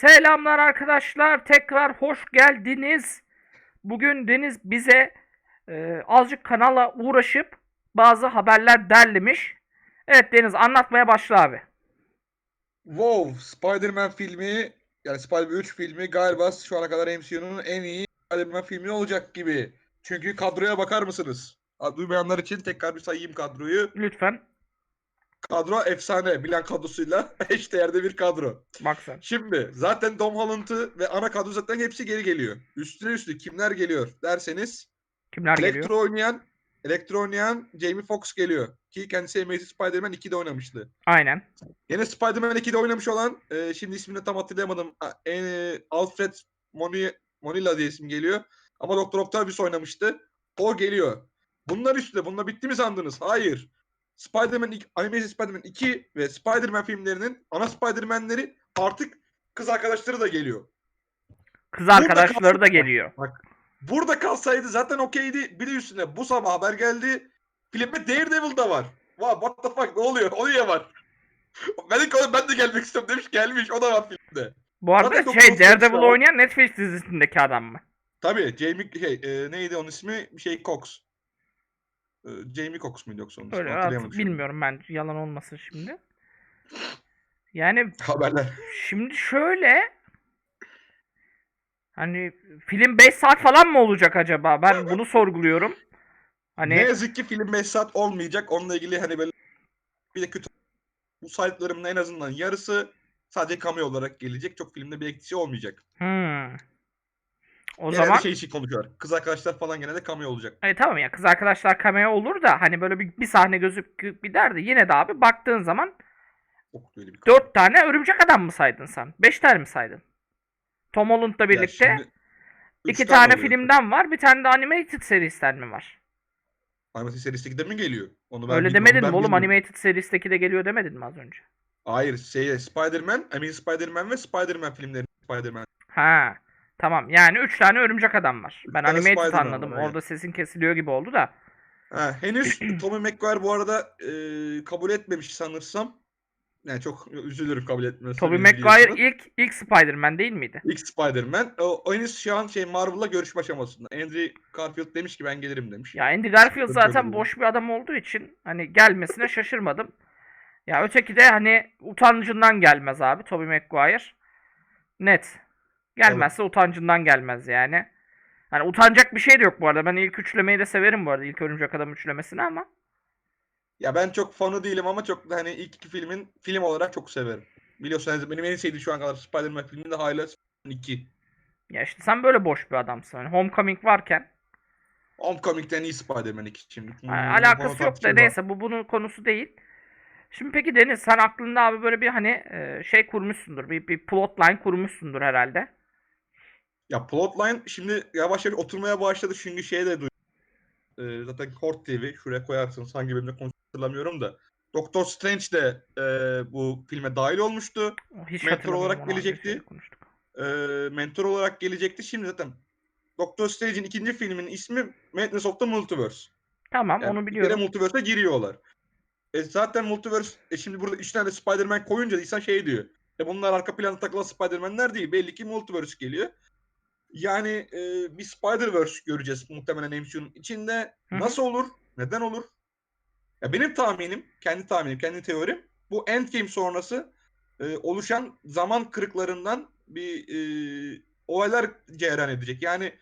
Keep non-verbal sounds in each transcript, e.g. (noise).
Selamlar arkadaşlar. Tekrar hoş geldiniz. Bugün Deniz bize e, azıcık kanala uğraşıp bazı haberler derlemiş. Evet Deniz anlatmaya başla abi. Wow, Spider-Man filmi yani Spider-Man 3 filmi galiba şu ana kadar MCU'nun en iyi Spider-Man filmi olacak gibi. Çünkü kadroya bakar mısınız? Duymayanlar için tekrar bir sayayım kadroyu. Lütfen Kadro efsane. Bilen kadrosuyla (laughs) eşdeğerde bir kadro. bak sen. Şimdi zaten Tom Holland'ı ve ana kadro zaten hepsi geri geliyor. Üstüne üstü kimler geliyor derseniz Kimler geliyor? Elektro oynayan Elektro oynayan Jamie Foxx geliyor. Ki kendisi Amazing Spider-Man 2'de oynamıştı. Aynen. Yine Spider-Man 2'de oynamış olan e, şimdi ismini tam hatırlayamadım. E, Alfred Moni, Monilla diye isim geliyor. Ama Doktor Octavius oynamıştı. O geliyor. Bunlar üstüne. Bununla bitti mi sandınız? Hayır. Spider-Man Amazing Spider-Man 2 ve Spider-Man filmlerinin ana Spider-Man'leri artık kız arkadaşları da geliyor. Kız arkadaşları da kalsın. geliyor. Burada kalsaydı zaten okeydi. Bir de üstüne bu sabah haber geldi. Filmde Daredevil da var. Wow, what the fuck ne oluyor? O niye var? (laughs) Ben, de, ben de gelmek istiyorum demiş gelmiş. O da var filmde. Bu arada Zaten şey Daredevil oynayan Netflix dizisindeki adam mı? Tabii Jamie şey, e, neydi onun ismi? Bir şey Cox. E, Jamie Cox muydu yoksa onun? Öyle artık bilmiyorum ben yalan olmasın şimdi. Yani (laughs) Haberler. Şimdi şöyle hani film 5 saat falan mı olacak acaba? Ben bunu sorguluyorum. Hani Ne yazık ki film 5 saat olmayacak. Onunla ilgili hani böyle bir de kötü bu saydıklarımın en azından yarısı sadece cameo olarak gelecek. Çok filmde bir etkisi olmayacak. hmm. O Genelde zaman şey için konuşuyorlar. Kız arkadaşlar falan genelde cameo olacak. e, tamam ya kız arkadaşlar cameo olur da hani böyle bir, bir sahne gözüküp bir derdi. Yine de abi baktığın zaman Çok böyle bir 4 tane örümcek adam mı saydın sen? 5 tane mi saydın? Tom Holland'la Ya birlikte şimdi üç iki tane oluyor. filmden var. Bir tane de animated serisinden mi var? Animasyon serisi de mi geliyor? Onu ben Öyle bilmiyorum, demedin ben mi oğlum? bilmiyorum. Animated seristeki de geliyor demedin mi az önce? Hayır, şey Spider-Man, Amazing Spider-Man ve Spider-Man filmlerinin Spider-Man. Ha. Tamam. Yani 3 tane örümcek adam var. Ben tane animated Spider-Man anladım. var. Orada sesin kesiliyor gibi oldu da. Ha, henüz (clears throat) Tobey Maguire bu arada e, kabul etmemiş sanırsam. Yani çok üzülürüm kabul etmesine. Tobey. Maguire ilk ilk Spider-Man değil miydi? İlk Spider-Man. O, o henüz şu an şey Marvel'la görüşme aşamasında. Andrew Garfield demiş ki ben gelirim demiş. Ya Andy Garfield Tabii, zaten tabii. boş bir adam olduğu için hani gelmesine şaşırmadım. Ya öteki de hani utancından gelmez abi Tobey Maguire. Net. Gelmezse utancından gelmez yani. Hani utanacak bir şey de yok bu arada. Ben ilk üçlemeyi de severim bu arada. İlk Örümcek Adam üçlemesini ama. Ya ben çok fanı değilim ama çok hani ilk iki filmin film olarak çok severim. Biliyorsunuz benim en sevdiğim şu an kadar Spider-Man filmi de hala Spider-Man 2. Ya işte sen böyle boş bir adamsın. Hani Homecoming varken Homecoming'den iyi Spider-Man 2 şimdi. Hmm, Ha, bunu alakası yok da neyse bu bunun konusu değil. Şimdi peki Deniz sen aklında abi böyle bir hani e, şey kurmuşsundur. Bir, bir plotline kurmuşsundur herhalde. Ya plotline şimdi yavaş yavaş oturmaya başladı çünkü şeye de duydum. Ee, zaten Court TV şuraya koyarsınız hangi bölümde konuştuğumu hatırlamıyorum da. Doctor Strange de e, bu filme dahil olmuştu. Hiç Mentor olarak gelecekti. E, mentor olarak gelecekti. Şimdi zaten Doctor Strange'in ikinci filminin ismi Madness of the Multiverse. Tamam Yani onu bir kere biliyorum. Multiverse'e giriyorlar. E zaten Multiverse e şimdi burada üç tane Spider-Man koyunca insan şey diyor. E bunlar arka planda takılan Spider-Man'ler değil. Belli ki Multiverse geliyor. Yani e, bir Spider-Verse göreceğiz muhtemelen MCU'nun içinde. Nasıl olur? Neden olur? Ya benim tahminim, kendi tahminim, kendi teorim bu Endgame sonrası e, oluşan zaman kırıklarından bir e, olaylar cereyan edecek. Yani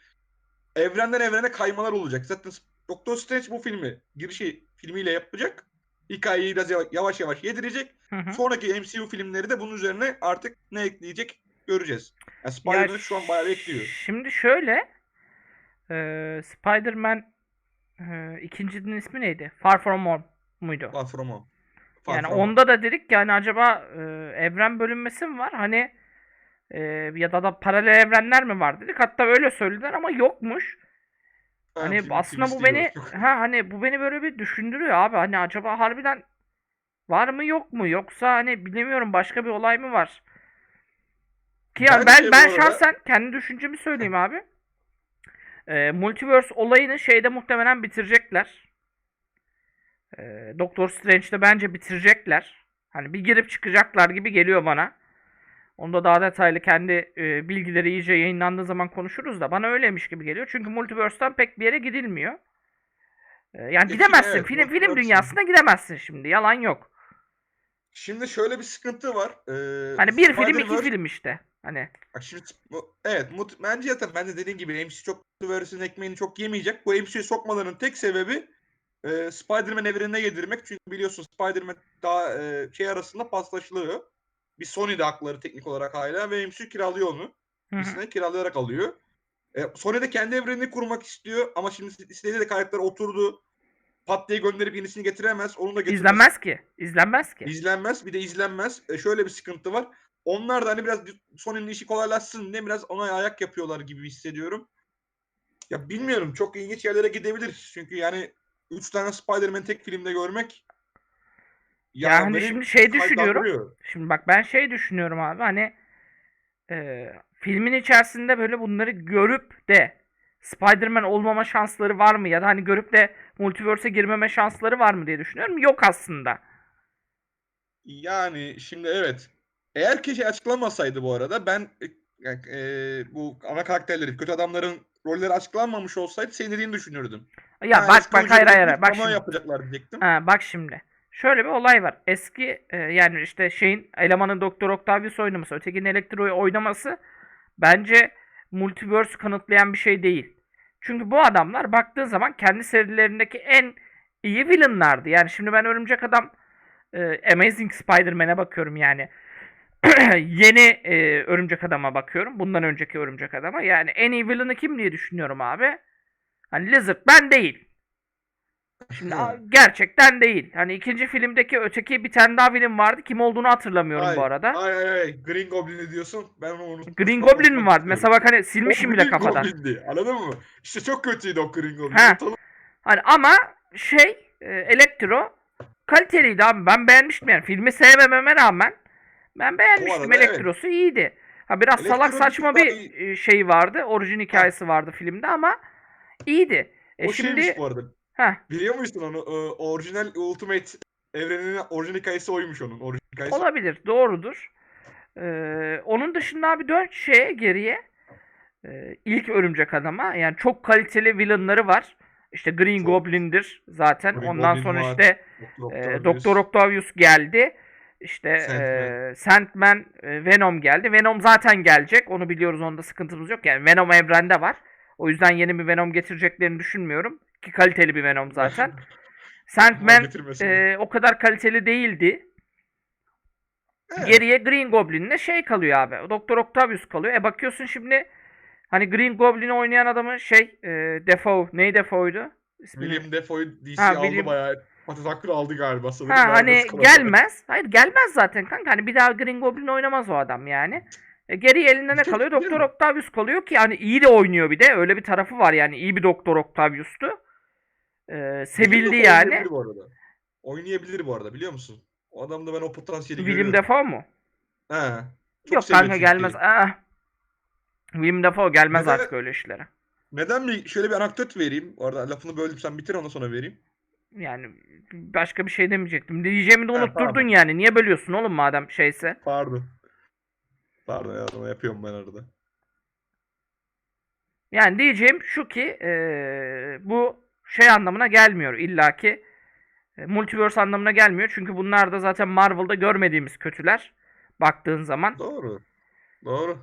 evrenden evrene kaymalar olacak. Zaten Doctor Strange bu filmi girişi filmiyle yapacak. Hikayeyi biraz yavaş yavaş, yavaş yedirecek. Hı hı. Sonraki MCU filmleri de bunun üzerine artık ne ekleyecek göreceğiz. Yani Spider-Man Ya şu an bayağı bekliyor. Şimdi şöyle e, Spider-Man e, ikincinin ismi neydi? Far From Home muydu? Far From Home. Far Yani From Home. onda da dedik ki hani acaba e, evren bölünmesi mi var? Hani e, ya da da paralel evrenler mi var dedik. Hatta öyle söylediler ama yokmuş. Ha, Hani film aslında bu twist'i beni (laughs) ha hani bu beni böyle bir düşündürüyor abi. Hani acaba harbiden var mı yok mu? Yoksa hani bilemiyorum başka bir olay mı var? Ki yani ben ben bu arada- şahsen kendi düşüncemi söyleyeyim abi. Ee, multiverse olayını şeyde muhtemelen bitirecekler. Ee, Doctor Strange'de bence bitirecekler. Hani bir girip çıkacaklar gibi geliyor bana. Onda daha detaylı kendi e, bilgileri iyice yayınlandığı zaman konuşuruz da bana öyleymiş gibi geliyor. Çünkü Multiverse'den pek bir yere gidilmiyor. E, yani Peki, gidemezsin. evet, film film dünyasına gidemezsin şimdi. Yalan yok. Şimdi şöyle bir sıkıntı var. Ee, Hani bir film iki film işte. Hani şimdi bu- evet mut, bence zaten ben de dediğim gibi MCU çok Multiverse'in ekmeğini çok yemeyecek. Bu MCU'yu sokmalarının tek sebebi e, Spider-Man evrenine yedirmek. Çünkü biliyorsun Spider-Man daha e, şey arasında paslaşılıyor. Bir Sony de hakları teknik olarak hala ve MCU kiralıyor onu. Sene kiralayarak alıyor. E, Sony de kendi evrenini kurmak istiyor ama şimdi istediği de karakter oturdu. Pat diye gönderip yenisini getiremez. Onu da getirmez. izlenmez ki. İzlenmez ki. İzlenmez bir de izlenmez. E, şöyle bir sıkıntı var. Onlar da hani biraz Sony'nin işi kolaylaşsın diye biraz ona ayak yapıyorlar gibi hissediyorum. Ya bilmiyorum çok ilginç yerlere gidebilir. Çünkü yani 3 tane Spider-Man tek filmde görmek Ya beni şimdi şey düşünüyorum. Şimdi bak ben şey düşünüyorum abi hani e, filmin içerisinde böyle bunları görüp de Spider-Man olmama şansları var mı? Ya da hani görüp de Multiverse'e girmeme şansları var mı diye düşünüyorum. Yok aslında. Yani şimdi evet. Eğer ki şey açıklamasaydı bu arada ben e, yani, e, bu ana karakterleri, kötü adamların rolleri açıklanmamış olsaydı senin dediğini düşünürdüm. Ya Ha, bak bak hayır hayır. Bak şimdi. yapacaklar diyecektim. Ha, bak şimdi. Şöyle bir olay var. Eski e, yani işte şeyin elemanın Doktor Octavius oynaması, ötekinin Elektro'yu oynaması bence multiverse kanıtlayan bir şey değil. Çünkü bu adamlar baktığı zaman kendi serilerindeki en iyi villainlardı. Yani şimdi ben Örümcek Adam e, Amazing Spider-Man'e bakıyorum yani. (clears throat) Yeni e, Örümcek Adam'a bakıyorum. Bundan önceki Örümcek Adam'a. Yani en iyi villain'ı kim diye düşünüyorum abi. Hani Lizard ben değil. Şimdi gerçekten değil. Hani ikinci filmdeki öteki bir tane daha villain vardı. Kim olduğunu hatırlamıyorum Ay, bu arada. Ay ay ay Green Goblin'i diyorsun. Ben onu unuttum. Green Goblin mi vardı? Mesela bak hani silmişim bile Green kafadan. Goblin'di, Anladın mı? İşte çok kötüydü o Green Goblin. Ha. Hani ama şey e, Elektro kaliteliydi abi. Ben beğenmiştim yani. Filmi sevmememe rağmen ben beğenmiştim. arada evet. Elektrosu iyiydi. Ha biraz salak Elektro bir saçma bir daha e, şey vardı. Orijin hikayesi vardı filmde ama iyiydi. E o şimdi şeymiş bu arada. Heh, Biliyor musun onu? Ee, orijinal Ultimate evreninin orijinal hikayesi oymuş onun. Orijinal hikayesi. Olabilir, doğrudur. Ee, onun dışında abi dön şeye geriye. Ee, ilk Örümcek Adam'a. Yani çok kaliteli villainları var. İşte Green Çok. Goblin'dir zaten. Green Ondan Goblin sonra var, işte Doktor e. Doktor Octavius geldi. İşte Sandman. e, Sandman, e, Venom geldi. Venom zaten gelecek. Onu biliyoruz. Onda sıkıntımız yok. Yani Venom evrende var. O yüzden yeni bir Venom getireceklerini düşünmüyorum. Ki kaliteli bir Venom zaten. (laughs) Sandman e, o kadar kaliteli değildi. Evet. Geriye Green Goblin'le şey kalıyor abi. Doktor Octavius kalıyor. E bakıyorsun şimdi hani Green Goblin'i oynayan adamın şey e, Defoe. Ney Defoe'ydu? İsmini- William Defoe'yu DC Ha, aldı William- bayağı. Hakkını aldı galiba sanırım. Ha hani gelmez. Hayır gelmez zaten kanka. Hani bir daha Green Goblin oynamaz o adam yani. E, geriye elinde ne kalıyor? Doktor? Octavius kalıyor ki hani iyi de oynuyor bir de. Öyle bir tarafı var yani. iyi bir Doktor Octavius'tu. E, William sevildi Dafoe yani. Oynayabilir bu arada. Oynayabilir bu arada biliyor musun? O adamda ben o potansiyeli William görüyorum. Defoe mu? He. Çok Yok kanka gelmez. Ah. William Defoe gelmez Neden- artık öyle işlere. Neden bir şöyle bir anekdot vereyim. Bu arada lafını böldüm sen bitir ondan sonra vereyim. Yani başka bir şey demeyecektim. Diyeceğimi de Ha, unutturdun pardon. yani. Niye bölüyorsun oğlum madem şeyse? Pardon. Pardon ya yapıyorum ben arada. Yani diyeceğim şu ki eee, bu şey anlamına gelmiyor illaki. E, multiverse anlamına gelmiyor. Çünkü bunlar da zaten Marvel'da görmediğimiz kötüler. Baktığın zaman. Doğru. Doğru.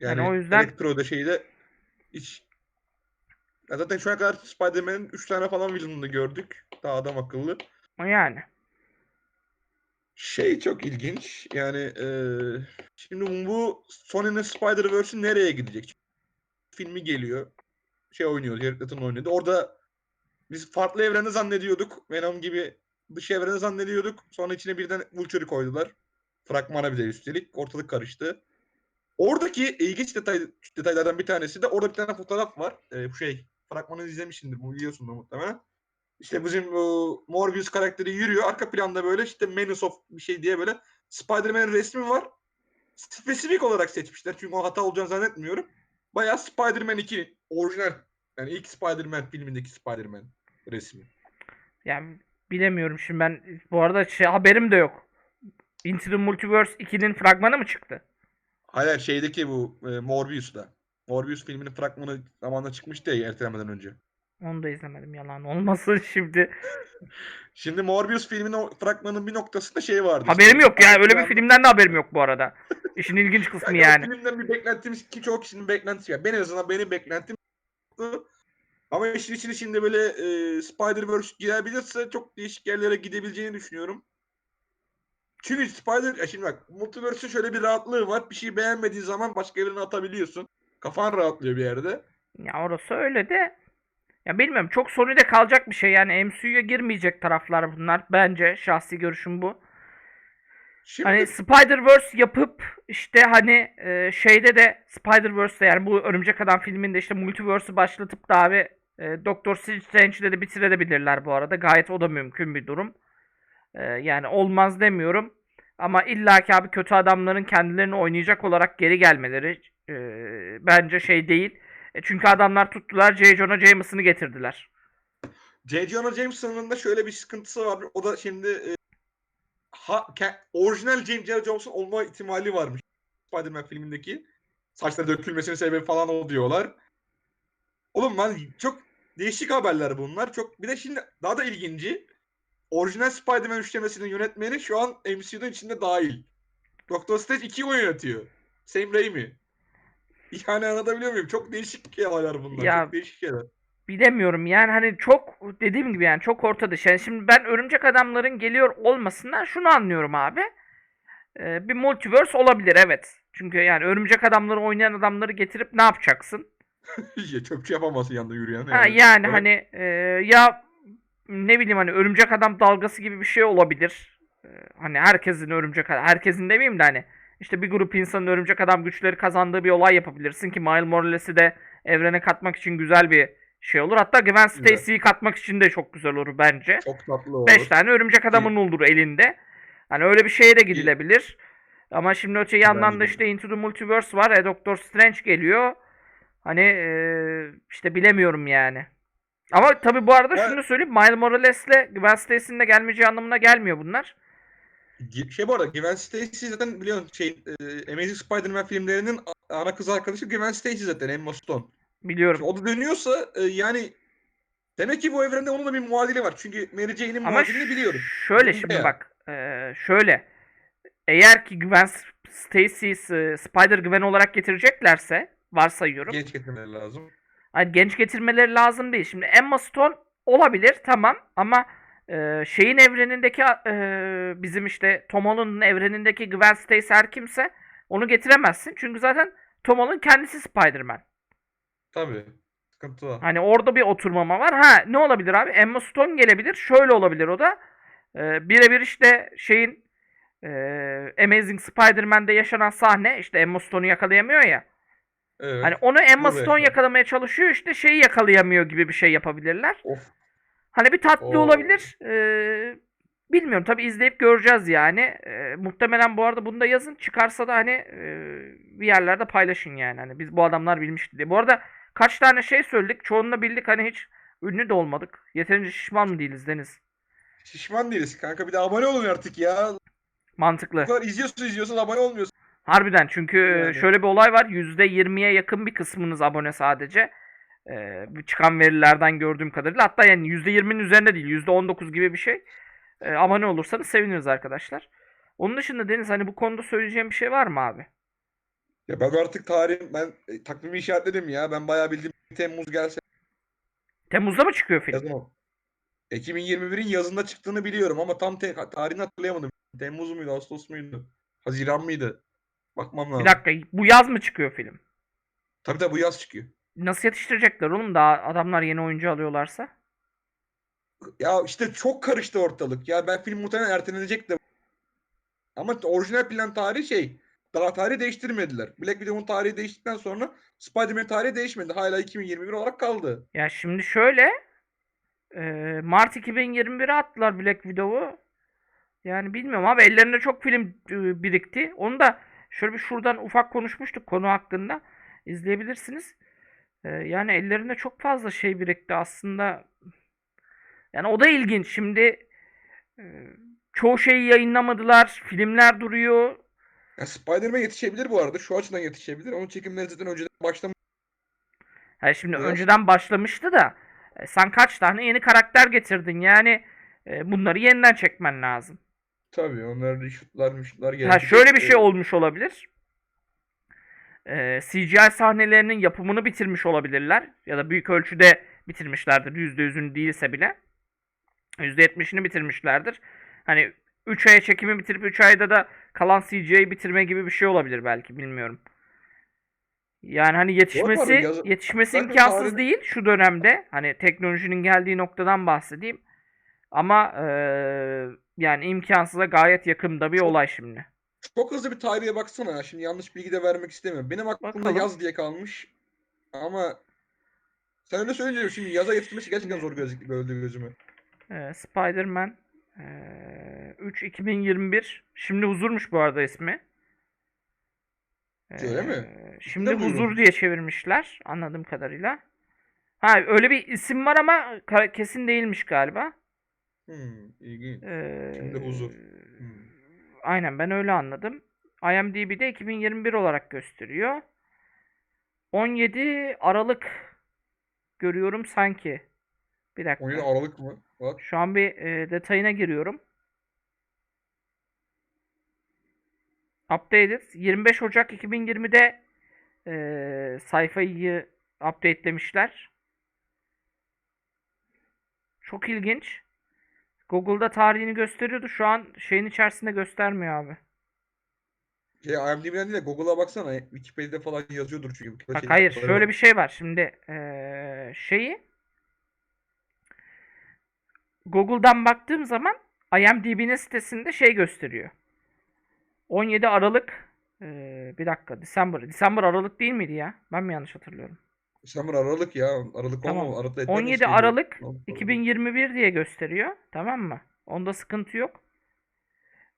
Yani Yani, o yüzden- Electro'da şeyde hiç ya zaten şu ana kadar Spider-Man'in 3 tane falan villain'ını gördük. Daha adam akıllı. Yani. Şey çok ilginç. Yani eee, şimdi bu Sony'nin Spider-Verse'i nereye gidecek? Filmi geliyor. Şey oynuyor. Jared Leto'nun oynadı. Orada biz farklı evreni zannediyorduk. Venom gibi dış evreni zannediyorduk. Sonra içine birden Vulture'ı koydular. Fragmana bir de üstelik. Ortalık karıştı. Oradaki ilginç detay, detaylardan bir tanesi de orada bir tane fotoğraf var. Ee, bu şey, fragmanı izlemişsindir. Bu biliyorsundur muhtemelen. İşte bizim bu Morbius karakteri yürüyor. Arka planda böyle işte Menace of bir şey diye böyle Spider-Man'in resmi var. Spesifik olarak seçmişler. Çünkü o hata olacağını zannetmiyorum. Bayağı Spider-Man 2 orijinal. Yani ilk Spider-Man filmindeki Spider-Man resmi. Yani bilemiyorum şimdi ben bu arada şey, haberim de yok. Into the Multiverse 2'nin fragmanı mı çıktı? Hayır şeydeki bu e, Morbius'ta. Morbius filminin fragmanı zamanında çıkmıştı ya ertelemeden önce. Onu da izlemedim yalan olmasın (laughs) şimdi. Şimdi Morbius filminin o fragmanın bir noktasında şey vardı. Haberim yok ya. Öyle bir filmden de haberim yok bu arada. İşin ilginç kısmı (laughs) Yani, yani. filmden bir beklentimiz ki çok kişinin beklentisi var. Ben en azından benim beklentim. Ama işin için içinde böyle e, Spider-Verse girebilirse çok değişik yerlere gidebileceğini düşünüyorum. Çünkü Spider, ya şimdi bak Multiverse'ün şöyle bir rahatlığı var. Bir şey beğenmediğin zaman başka evrene atabiliyorsun. Kafan rahatlıyor bir yerde. Ya orası öyle de. Ya bilmiyorum çok Sony'de kalacak bir şey yani MCU'ya girmeyecek taraflar bunlar. Bence şahsi görüşüm bu. Şimdi Hani Spider-Verse yapıp işte hani e, şeyde de Spider-Verse'de yani bu Örümcek Adam filminde işte Multiverse'ü başlatıp da abi e, Doctor Strange'de de bitirebilirler bu arada. Gayet o da mümkün bir durum. E, yani olmaz demiyorum. Ama illaki abi kötü adamların kendilerini oynayacak olarak geri gelmeleri e, bence şey değil. E, çünkü adamlar tuttular J. Jonah Jameson'ı getirdiler. J. Jonah Jameson'ın da şöyle bir sıkıntısı var. O da şimdi e, ha, ke- orijinal James Jonah Jameson olma ihtimali varmış. Spider-Man filmindeki. Saçları dökülmesinin sebebi falan o diyorlar. Oğlum ben çok değişik haberler bunlar. Çok bir de şimdi daha da ilginci. Orijinal Spider-Man üçlemesinin yönetmeni şu an MCU'nun içinde dahil. Doctor Strange 2'yi o yönetiyor. Sam Raimi. Yani anlatabiliyor muyum? Çok değişik şeyler bunlar. Ya- Çok değişik şeyler. Bilemiyorum yani hani çok dediğim gibi yani çok ortada. Yani şimdi ben örümcek adamların geliyor olmasından şunu anlıyorum abi. Ee, bir multiverse olabilir evet. Çünkü yani örümcek adamları oynayan adamları getirip ne yapacaksın? (laughs) Ya çöpçü yapamazsın yanında yürüyen. Ha Evet. yani Evet. hani e, ya ne bileyim hani örümcek adam dalgası gibi bir şey olabilir. E, hani herkesin örümcek adam herkesin demeyeyim de hani işte bir grup insanın örümcek adam güçleri kazandığı bir olay yapabilirsin ki Miles Morales'i de evrene katmak için güzel bir şey olur. Hatta Gwen. Stacy'yi katmak için de çok güzel olur bence. Çok tatlı olur. 5 tane örümcek adamın olur elinde. Hani öyle bir şeye de gidilebilir. Ama şimdi öte yandan da Bence işte Into the Multiverse var. E Doctor Strange geliyor. Hani e, işte bilemiyorum yani. Ama tabii bu arada Ya- şunu söyleyeyim. Miles Morales'le Gwen Stacy'nin de gelmeyeceği anlamına gelmiyor bunlar. Şey bu arada Gwen Stacy zaten biliyorsun şey e, Amazing Spider-Man filmlerinin ana kız arkadaşı Gwen Stacy zaten Emma Stone. Biliyorum. Şimdi o da dönüyorsa e, yani demek ki bu evrende onun da bir muadili var. Çünkü Mary Jane'in muadilini biliyorum. şöyle şimdi ya? bak. e, şöyle. Eğer ki Gwen Stacy'yi e, Spider Gwen olarak getireceklerse varsayıyorum. Genç getirmeleri lazım. Hani genç getirmeleri lazım değil. Şimdi Emma Stone olabilir tamam ama e, şeyin evrenindeki e, bizim işte Tom Holland'ın evrenindeki Gwen Stacy her kimse onu getiremezsin. Çünkü zaten Tom Holland kendisi Spider-Man. Tabii. Sıkıntı var. Hani orada bir oturmama var. Ha ne olabilir abi? Emma Stone gelebilir. Şöyle olabilir o da. E, birebir işte şeyin e, Amazing Spider-Man'de yaşanan sahne işte Emma Stone'u yakalayamıyor ya. Evet. Hani onu Emma Stone yakalamaya çalışıyor işte şeyi yakalayamıyor gibi bir şey yapabilirler. Of. Hani bir tatlı Oo. olabilir. Ee, bilmiyorum tabi izleyip göreceğiz yani. Ee, muhtemelen bu arada bunu da yazın. Çıkarsa da hani e, bir yerlerde paylaşın yani. Hani biz bu adamlar bilmişti diye. Bu arada kaç tane şey söyledik. Çoğunu da bildik. Hani hiç ünlü de olmadık. Yeterince şişman mı değiliz Deniz? Şişman değiliz kanka. Bir de abone olun artık ya. Mantıklı. Bu kadar izliyorsun izliyorsun abone olmuyorsun. Harbiden çünkü Yani. şöyle bir olay var. %20'ye yakın bir kısmınız abone sadece. Bu çıkan verilerden gördüğüm kadarıyla. Hatta yani %20'nin üzerinde değil. %19 gibi bir şey. Ee, abone olursanız seviniriz arkadaşlar. Onun dışında Deniz hani bu konuda söyleyeceğim bir şey var mı abi? Ya ben artık tarihim ben e, takvimi işaretledim ya. Ben bayağı bildiğim Temmuz gelse Temmuz'da mı çıkıyor film? yazın o. 2021'in yazında çıktığını biliyorum ama tam te- tarihini hatırlayamadım. Temmuz muydu, Ağustos muydu? Haziran mıydı? Bakmam lazım. Bir dakika bu yaz mı çıkıyor film? Tabii tabii bu yaz çıkıyor. Nasıl yetiştirecekler oğlum daha adamlar yeni oyuncu alıyorlarsa? Ya işte çok karıştı ortalık. Ya ben film muhtemelen ertelenecek de. Ama orijinal plan tarihi şey. Daha tarihi değiştirmediler. Black Widow'un tarihi değiştikten sonra Spider-Man tarihi değişmedi. Hala 2021 olarak kaldı. Ya şimdi şöyle e, Mart 2021'e attılar Black Widow'u. Yani bilmiyorum abi ellerinde çok film e, birikti. Onu da şöyle bir şuradan ufak konuşmuştuk konu hakkında. İzleyebilirsiniz. E, yani ellerinde çok fazla şey birikti aslında. Yani o da ilginç. Şimdi e, çoğu şeyi yayınlamadılar. Filmler duruyor. Ya Spider-Man yetişebilir bu arada. Şu açıdan yetişebilir. Onun çekimleri zaten önceden başlamış. Ha şimdi Evet. önceden başlamıştı da e, sen kaç tane yeni karakter getirdin yani e, bunları yeniden çekmen lazım. Tabii onlar reshootlar, müşutlar Ha gelecek. şöyle bir şey Ee, olmuş olabilir. Ee, CGI sahnelerinin yapımını bitirmiş olabilirler. Ya da büyük ölçüde bitirmişlerdir. %100'ünü değilse bile. %70'ini bitirmişlerdir. Hani 3 aya çekimi bitirip 3 ayda da kalan CGI'yi bitirme gibi bir şey olabilir belki. Bilmiyorum. Yani hani yetişmesi yaz- yetişmesi imkansız tarih- değil şu dönemde. Hani teknolojinin geldiği noktadan bahsedeyim. Ama eee, yani imkansıza gayet yakında bir olay şimdi. Çok hızlı bir tarihe baksana. ya. Şimdi yanlış bilgi de vermek istemiyorum. Benim aklımda Bakalım. yaz diye kalmış. Ama sen öyle söyleyince şimdi yaza yetişmesi gerçekten zor gözüktü gördüğü gözüme. Ee, Spider-Man ee, 3 2021. Şimdi huzurmuş bu arada ismi. Öyle mi? Ee, Şimdi huzur diye çevirmişler anladığım kadarıyla. Ha öyle bir isim var ama kesin değilmiş galiba. Hmm, ilginç. Ee, Şimdi huzur. Hmm. Aynen ben öyle anladım. IMDb'de 2021 olarak gösteriyor. 17 Aralık görüyorum sanki. Bir dakika. 17 Aralık mı? Bak. Şu an bir e, detayına giriyorum. Updated. 25 Ocak 2020'de e, sayfayı updatelemişler. Çok ilginç. Google'da tarihini gösteriyordu. Şu an şeyin içerisinde göstermiyor abi. Şey, IMDb'den değil de Google'a baksana. Wikipedia'da falan yazıyordur çünkü. Bak Wikipedia'da hayır şöyle var. bir şey var. Şimdi eee, şeyi Google'dan baktığım zaman IMDb'nin sitesinde şey gösteriyor. 17 Aralık eee, bir dakika December. December Aralık değil miydi ya? Ben mi yanlış hatırlıyorum? December Aralık ya. Aralık Tamam. olma. Aralık'ta etmez 17 geliyor. Aralık Aralık. 2021 diye gösteriyor. Tamam mı? Onda sıkıntı yok.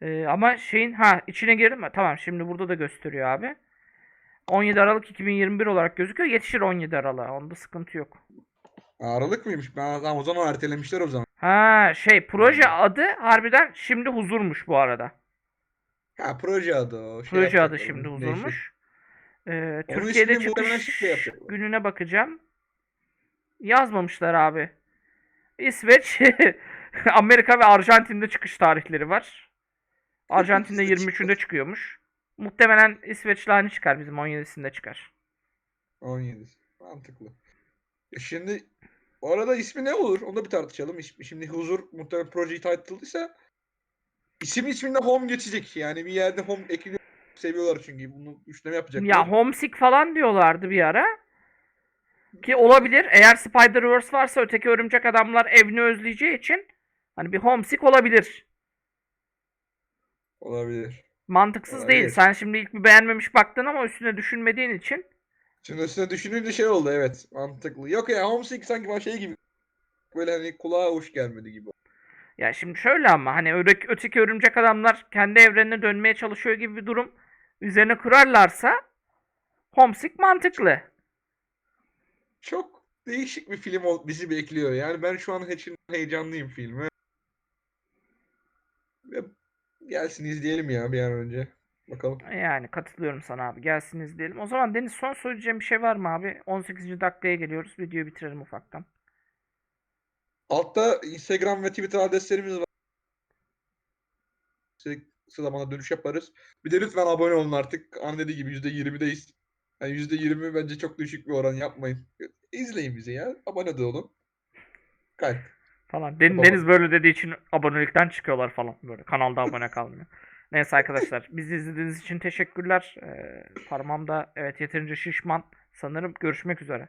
Ee, ama şeyin ha içine girdim mi? Tamam şimdi burada da gösteriyor abi. 17 Aralık 2021 olarak gözüküyor. Yetişir 17 Aralık'a. Onda sıkıntı yok. Aralık mıymış? Ben o zaman ertelemişler o zaman. Ha şey proje Hmm. adı harbiden şimdi huzurmuş bu arada. Ha proje adı o. Şey Proje adı şimdi değişik. Ee, Onun Türkiye'de ismini muhtemelen çıkış şey gününe bakacağım. Yazmamışlar abi. İsveç, (laughs) Amerika ve Arjantin'de çıkış tarihleri var. Arjantin'de İsveç 23'ünde çıkıyormuş. Muhtemelen İsveç'le aynı çıkar bizim 17'sinde çıkar. 17. Mantıklı. E şimdi o arada ismi ne olur? Onu da bir tartışalım. Şimdi Huzur muhtemelen proje title'ıysa isim isminde home geçecek. Yani bir yerde home ekliyor. Seviyorlar çünkü bunu üçleme yapacaklar. Ya homesick falan diyorlardı bir ara. Ki olabilir. Eğer Spider-Verse varsa öteki örümcek adamlar evini özleyeceği için hani bir homesick olabilir. Olabilir. Mantıksız Olabilir. değil. Sen şimdi ilk bir beğenmemiş baktın ama üstüne düşünmediğin için Şimdi üstüne düşününce şey oldu evet. Mantıklı. Yok ya Homesick sanki bana şey gibi. Böyle hani kulağa hoş gelmedi gibi. Ya şimdi şöyle ama hani öteki, öteki örümcek adamlar kendi evrenine dönmeye çalışıyor gibi bir durum üzerine kurarlarsa Homesick mantıklı. Çok değişik bir film bizi bekliyor. Yani ben şu an için heyecanlıyım filme. Gelsin izleyelim ya bir an önce. Bakalım. Yani katılıyorum sana abi. Gelsin izleyelim. O zaman Deniz son söyleyeceğim bir şey var mı abi? 18. dakikaya geliyoruz. Videoyu bitirelim ufaktan. Altta Instagram ve Twitter adreslerimiz var. Sıra bana dönüş yaparız. Bir de lütfen abone olun artık. An dediği gibi %20'deyiz. Yani %20 bence çok düşük bir oran yapmayın. İzleyin bizi ya. Abone de olun. Kalp. Falan. Den-. Deniz böyle dediği için abonelikten çıkıyorlar falan. Böyle kanalda abone kalmıyor. Neyse arkadaşlar. Bizi izlediğiniz için teşekkürler. Ee, parmağımda evet yeterince şişman. Sanırım görüşmek üzere.